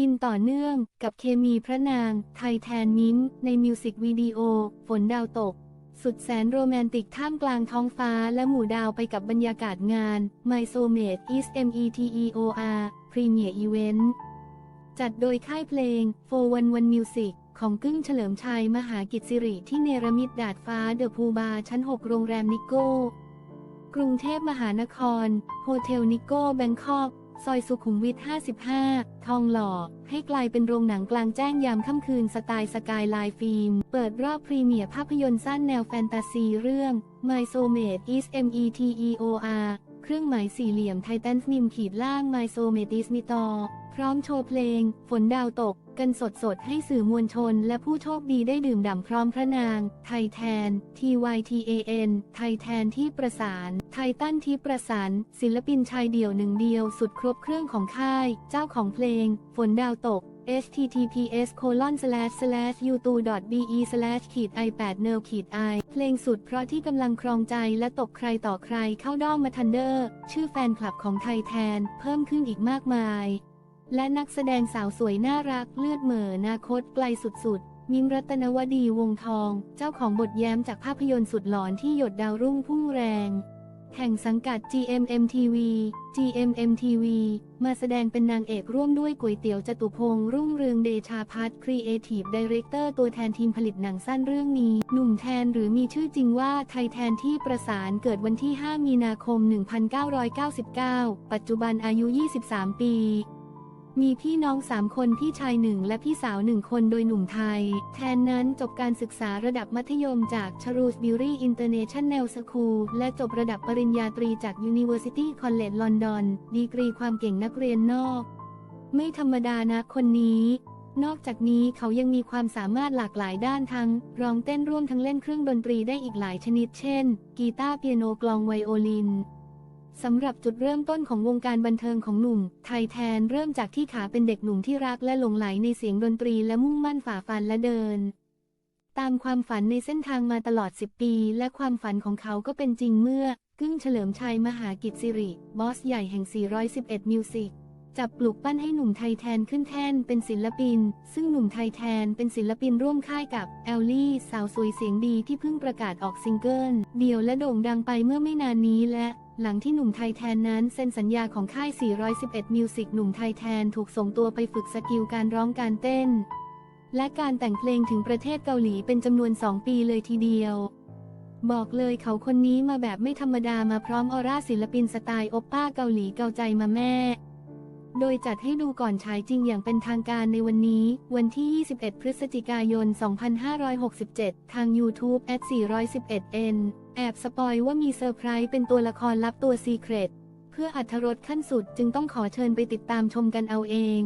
อินต่อเนื่องกับเคมีพระนาง ไทยแทนมิ้มในมิวสิกวิดีโอ ฝนดาวตก สุดแสนโรแมนติกท่ามกลางท้องฟ้าและหมู่ดาวไปกับบรรยากาศงาน My Soulmate is Meteor Premier Event จัดโดยค่ายเพลง 411 Music ของกึ้งเฉลิมชัยมหากิจสิริที่เนรมิตดาดฟ้าเดอะพูบาชั้น 6 โรงแรมนิโก้ กรุงเทพมหานคร โฮเทลนิโก้แบงคอก ซอยสุขุมวิท 55 ทองหล่อ ให้กลายเป็นโรงหนังกลางแจ้งยามค่ำคืนสไตล์สกายไลน์ฟิล์ม เปิดรอบพรีเมียร์ภาพยนตร์สั้นแนวแฟนตาซีเรื่อง My Soulmate is Meteor เครื่องหมายสี่เหลี่ยมไททันนิมขีดล่าง My Soulmate is m e t o พร้อมโชว์เพลง ฝนดาวตก กันสดสดๆ ให้สื่อมวลชนและผู้โชคดีได้ดื่มด่ำพร้อมพระนาง ไทยแทน TYTAN ไทยแทนที่ประสาน ไททันที่ประสาน ศิลปินชายเดี่ยวหนึ่งเดียวสุดครบเครื่องของค่าย เจ้าของเพลง ฝนดาวตก https colon slash slash youtube be slash ขีด i 8 n e l ขีด i เพลงสุดเพราะที่กำลังครองใจและตกใครต่อใครเข้าด้อมมาทันเดอร์ ชื่อแฟนคลับของไทยแทน เพิ่มขึ้นอีกมากมาย และนักแสดงสาวสวยน่ารักเลือดเหม่อนาคตไกลสุดๆ มิมรัตนวดีวงทอง เจ้าของบทแย้มจากภาพยนตร์สุดหลอนที่หยดดาวรุ่งพุ่งแรง แห่งสังกัด GMMTV GMMTV มาแสดงเป็นนางเอกร่วมด้วยก๋วยเตี๋ยวจตุพงษ์รุ่งเรืองเดชาพัฒน์ครีเอทีฟดีเรคเตอร์ตัวแทนทีมผลิตหนังสั้นเรื่องนี้ หนุ่มแทนหรือมีชื่อจริงว่าไทยแทนที่ประสานเกิดวันที่ 5 มีนาคม 1999 ปัจจุบันอายุ 23 ปี มีพี่น้องสามคนพี่ชายหนึ่งและพี่สาวหนึ่งคนโดยหนุ่มไทย แทนนั้นจบการศึกษาระดับมัธยมจาก Shrewsbury International School และจบระดับปริญญาตรีจาก University College London ดีกรีความเก่งนักเรียนนอก ไม่ธรรมดานะคนนี้นอกจากนี้เขายังมีความสามารถหลากหลายด้านทั้งร้องเต้นร่วมทั้งเล่นเครื่องดนตรีได้อีกหลายชนิดเช่น กีตาร์เปียโนกลองไวโอลิน สำหรับจุดเริ่มต้นของวงการบันเทิงของหนุ่ม ไทยแทนเริ่มจากที่ขาเป็นเด็กหนุ่มที่รักและหลงไหลในเสียงดนตรีและมุ่งมั่นฝ่าฟันและเดิน ตามความฝันในเส้นทางมาตลอด 10 ปี และความฝันของเขาก็เป็นจริงเมื่อกึ้งเฉลิมชัยมหากิจสิริ บอสใหญ่แห่ง 411มิวสิก จับปลูกปั้นให้หนุ่มไทยแทนขึ้นแท่นเป็นศิลปิน ซึ่งหนุ่มไทยแทนเป็นศิลปินร่วมค่ายกับแอลลี่ สาวสวยเสียงดีที่เพิ่งประกาศออกซิงเกิลเดี่ยวและโด่งดังไปเมื่อไม่นานนี้และหลังที่หนุ่มไทยแทนนั้นเซ็นสัญญาของค่าย 411มิวสิกหนุ่มไทยแทนถูกส่งตัวไปฝึกสกิลการร้องการเต้น และการแต่งเพลงถึงประเทศเกาหลีเป็นจำนวน 2 ปีเลยทีเดียว บอกเลยเขาคนนี้มาแบบไม่ธรรมดามาพร้อมออร่าศิลปินสไตล์โอปป้าเกาหลีเกาใจมาแม่ โดยจัดให้ดูก่อนฉายจริงอย่างเป็นทางการในวันนี้ วันที่ 21 พฤศจิกายน 2567 ทาง YouTube 411n แอบสปอยว่ามีเซอร์ไพรส์เป็นตัวละครลับตัวซีเครตเพื่ออัธรสขั้นสุดจึงต้องขอเชิญไปติดตามชมกันเอาเอง